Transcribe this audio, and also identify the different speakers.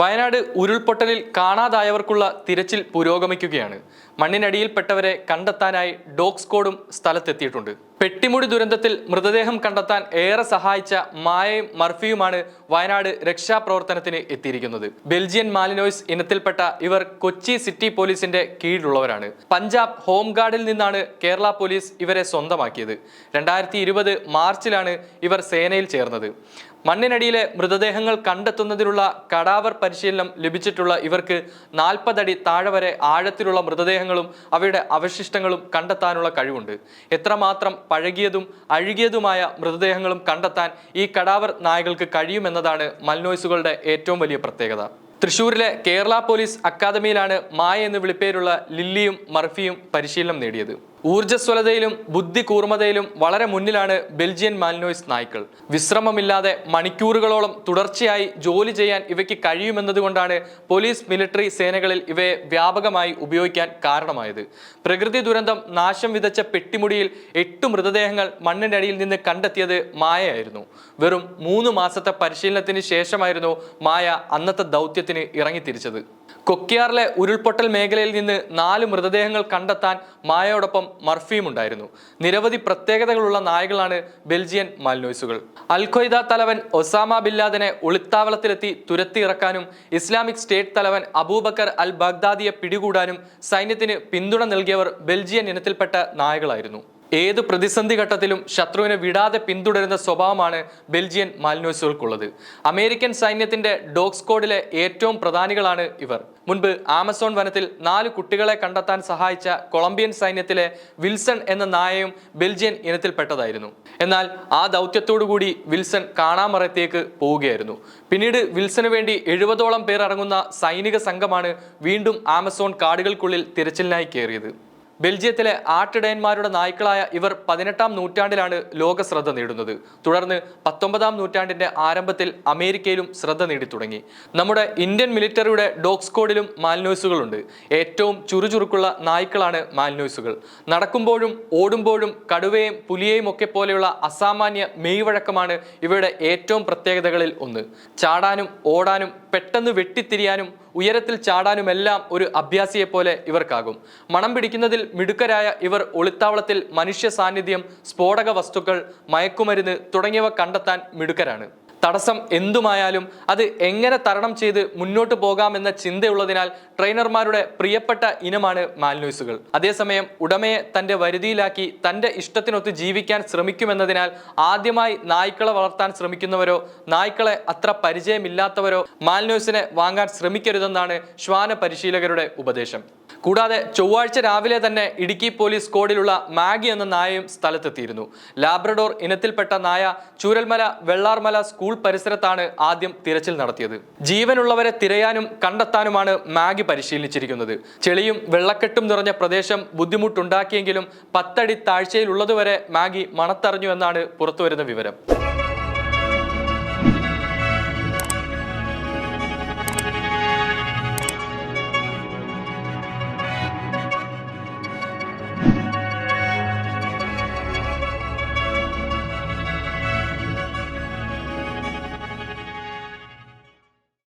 Speaker 1: വയനാട് ഉരുൾപൊട്ടലിൽ കാണാതായവർക്കുള്ള തിരച്ചിൽ പുരോഗമിക്കുകയാണ്. മണ്ണിനടിയിൽപ്പെട്ടവരെ കണ്ടെത്താനായി ഡോഗ് സ്ക്വാഡും സ്ഥലത്തെത്തിയിട്ടുണ്ട്. പെട്ടിമുടി ദുരന്തത്തിൽ മൃതദേഹം കണ്ടെത്താൻ ഏറെ സഹായിച്ച മായയും മർഫിയുമാണ് വയനാട് രക്ഷാപ്രവർത്തനത്തിന് എത്തിയിരിക്കുന്നത്. ബെൽജിയൻ മാലിനോയ്സ് ഇനത്തിൽപ്പെട്ട ഇവർ കൊച്ചി സിറ്റി പോലീസിന്റെ കീഴിലുള്ളവരാണ്. പഞ്ചാബ് ഹോംഗാർഡിൽ നിന്നാണ് കേരള പോലീസ് ഇവരെ സ്വന്തമാക്കിയത്. രണ്ടായിരത്തി മാർച്ചിലാണ് ഇവർ സേനയിൽ ചേർന്നത്. മണ്ണിനടിയിലെ മൃതദേഹങ്ങൾ കണ്ടെത്തുന്നതിനുള്ള കടാവർ പരിശീലനം ലഭിച്ചിട്ടുള്ള ഇവർക്ക് നാൽപ്പതടി താഴെ വരെ ആഴത്തിലുള്ള മൃതദേഹങ്ങളും അവയുടെ അവശിഷ്ടങ്ങളും കണ്ടെത്താനുള്ള കഴിവുണ്ട്. എത്രമാത്രം പഴകിയതും അഴുകിയതുമായ മൃതദേഹങ്ങളും കണ്ടെത്താൻ ഈ കടാവർ നായകൾക്ക് കഴിയുമെന്നതാണ് മൽനോയ്സുകളുടെ ഏറ്റവും വലിയ പ്രത്യേകത. തൃശൂരിലെ കേരള പോലീസ് അക്കാദമിയിലാണ് മായ എന്ന് വിളിപ്പേരുള്ള ലില്ലിയും മർഫിയും പരിശീലനം നേടിയത്. ഊർജസ്വലതയിലും ബുദ്ധി കൂർമ്മതയിലും വളരെ മുന്നിലാണ് ബെൽജിയൻ മാലിനോയ്സ് നായ്ക്കൾ. വിശ്രമമില്ലാതെ മണിക്കൂറുകളോളം തുടർച്ചയായി ജോലി ചെയ്യാൻ ഇവയ്ക്ക് കഴിയുമെന്നതുകൊണ്ടാണ് പോലീസ് മിലിറ്ററി സേനകളിൽ ഇവയെ വ്യാപകമായി ഉപയോഗിക്കാൻ കാരണമായത്. പ്രകൃതി ദുരന്തം നാശം വിതച്ച പെട്ടിമുടിയിൽ എട്ട് മൃതദേഹങ്ങൾ മണ്ണിന്റെ അടിയിൽ നിന്ന് കണ്ടെത്തിയത് മായയായിരുന്നു. വെറും മൂന്ന് മാസത്തെ പരിശീലനത്തിന് ശേഷമായിരുന്നു മായ അന്നത്തെ ദൗത്യത്തിന് ഇറങ്ങിത്തിരിച്ചത്. കൊക്കിയാറിലെ ഉരുൾപൊട്ടൽ മേഖലയിൽ നിന്ന് നാല് മൃതദേഹങ്ങൾ കണ്ടെത്താൻ മായയോടൊപ്പം മർഫിയും ഉണ്ടായിരുന്നു. നിരവധി പ്രത്യേകതകളുള്ള നായകളാണ് ബെൽജിയൻ മാൽനോയ്സുകൾ അൽ ഖ്വയ്ദ തലവൻ ഒസാമ ബില്ലാദിനെ ഒളിത്താവളത്തിലെത്തി തുരത്തി ഇറക്കാനും ഇസ്ലാമിക് സ്റ്റേറ്റ് തലവൻ അബൂബക്കർ അൽ ബഗ്ദാദിയെ പിടികൂടാനും സൈന്യത്തിന് പിന്തുണ നൽകിയവർ ബെൽജിയൻ ഇനത്തിൽപ്പെട്ട നായകളായിരുന്നു. ഏത് പ്രതിസന്ധി ഘട്ടത്തിലും ശത്രുവിനെ വിടാതെ പിന്തുടരുന്ന സ്വഭാവമാണ് ബെൽജിയൻ മാലിനോയ്സുകൾക്കുള്ളത് അമേരിക്കൻ സൈന്യത്തിന്റെ ഡോഗ് സ്ക്വാഡിലെ ഏറ്റവും പ്രധാനികളാണ് ഇവർ. മുൻപ് ആമസോൺ വനത്തിൽ നാല് കുട്ടികളെ കണ്ടെത്താൻ സഹായിച്ച കൊളംബിയൻ സൈന്യത്തിലെ വിൽസൺ എന്ന നായയും ബെൽജിയൻ ഇനത്തിൽപ്പെട്ടതായിരുന്നു. എന്നാൽ ആ ദൗത്യത്തോടുകൂടി വിൽസൺ കാണാമറയത്തേക്ക് പോവുകയായിരുന്നു. പിന്നീട് വിൽസന് വേണ്ടി എഴുപതോളം പേർ അടങ്ങുന്ന സൈനിക സംഘമാണ് വീണ്ടും ആമസോൺ കാടുകൾക്കുള്ളിൽ തിരച്ചിലിനായി കയറിയത്. ബെൽജിയത്തിലെ ആട്ടിടയന്മാരുടെ നായ്ക്കളായ ഇവർ പതിനെട്ടാം നൂറ്റാണ്ടിലാണ് ലോക ശ്രദ്ധ നേടുന്നത്. തുടർന്ന് പത്തൊമ്പതാം നൂറ്റാണ്ടിന്റെ ആരംഭത്തിൽ അമേരിക്കയിലും ശ്രദ്ധ നേടി തുടങ്ങി. നമ്മുടെ ഇന്ത്യൻ മിലിറ്ററിയുടെ ഡോഗ് സ്കോഡിലും മാൽനോയ്സുകളുണ്ട്. ഏറ്റവും ചുറുചുറുക്കുള്ള നായ്ക്കളാണ് മാൽനോയ്സുകൾ. നടക്കുമ്പോഴും ഓടുമ്പോഴും കടുവയും പുലിയെയും ഒക്കെ പോലെയുള്ള അസാമാന്യ മെയ്വഴക്കമാണ് ഇവയുടെ ഏറ്റവും പ്രത്യേകതകളിൽ ഒന്ന്. ചാടാനും ഓടാനും പെട്ടെന്ന് വെട്ടിത്തിരിയാനും ഉയരത്തിൽ ചാടാനുമെല്ലാം ഒരു അഭ്യാസിയെ പോലെ ഇവർക്കാകും. മണം പിടിക്കുന്നതിൽ മിടുക്കരായ ഇവർ ഒളിത്താവളത്തിൽ മനുഷ്യ സാന്നിധ്യം സ്ഫോടക വസ്തുക്കൾ മയക്കുമരുന്ന് തുടങ്ങിയവ കണ്ടെത്താൻ മിടുക്കരാണ്. തടസ്സം എന്തുമായാലും അത് എങ്ങനെ തരണം ചെയ്ത് മുന്നോട്ട് പോകാമെന്ന ചിന്തയുള്ളതിനാൽ ട്രെയിനർമാരുടെ പ്രിയപ്പെട്ട ഇനമാണ് മാൽനോയ്സുകൾ. അതേസമയം ഉടമയെ തന്റെ വരുതിയിലാക്കി തന്റെ ഇഷ്ടത്തിനൊത്ത് ജീവിക്കാൻ ശ്രമിക്കുമെന്നതിനാൽ ആദ്യമായി നായ്ക്കളെ വളർത്താൻ ശ്രമിക്കുന്നവരോ നായ്ക്കളെ അത്ര പരിചയമില്ലാത്തവരോ മാൽനോയ്സിനെ വാങ്ങാൻ ശ്രമിക്കരുതെന്നാണ് ശ്വാന പരിശീലകരുടെ ഉപദേശം. കൂടാതെ ചൊവ്വാഴ്ച രാവിലെ തന്നെ ഇടുക്കി പോലീസ് സ്ക്വാഡിലുള്ള മാഗി എന്ന നായയും സ്ഥലത്തെത്തിയിരുന്നു. ലാബ്രഡോർ ഇനത്തിൽപ്പെട്ട നായ ചൂരൽമല വെള്ളാർമല സ്കൂൾ പരിസരത്താണ് ആദ്യം തിരച്ചിൽ നടത്തിയത്. ജീവനുള്ളവരെ തിരയാനും കണ്ടെത്താനുമാണ് മാഗി പരിശീലിച്ചിരിക്കുന്നത്. ചെളിയും വെള്ളക്കെട്ടും നിറഞ്ഞ പ്രദേശം ബുദ്ധിമുട്ടുണ്ടാക്കിയെങ്കിലും പത്തടി താഴ്ചയിലുള്ളതുവരെ മാഗി മണത്തറിഞ്ഞു എന്നാണ് പുറത്തുവരുന്ന വിവരം.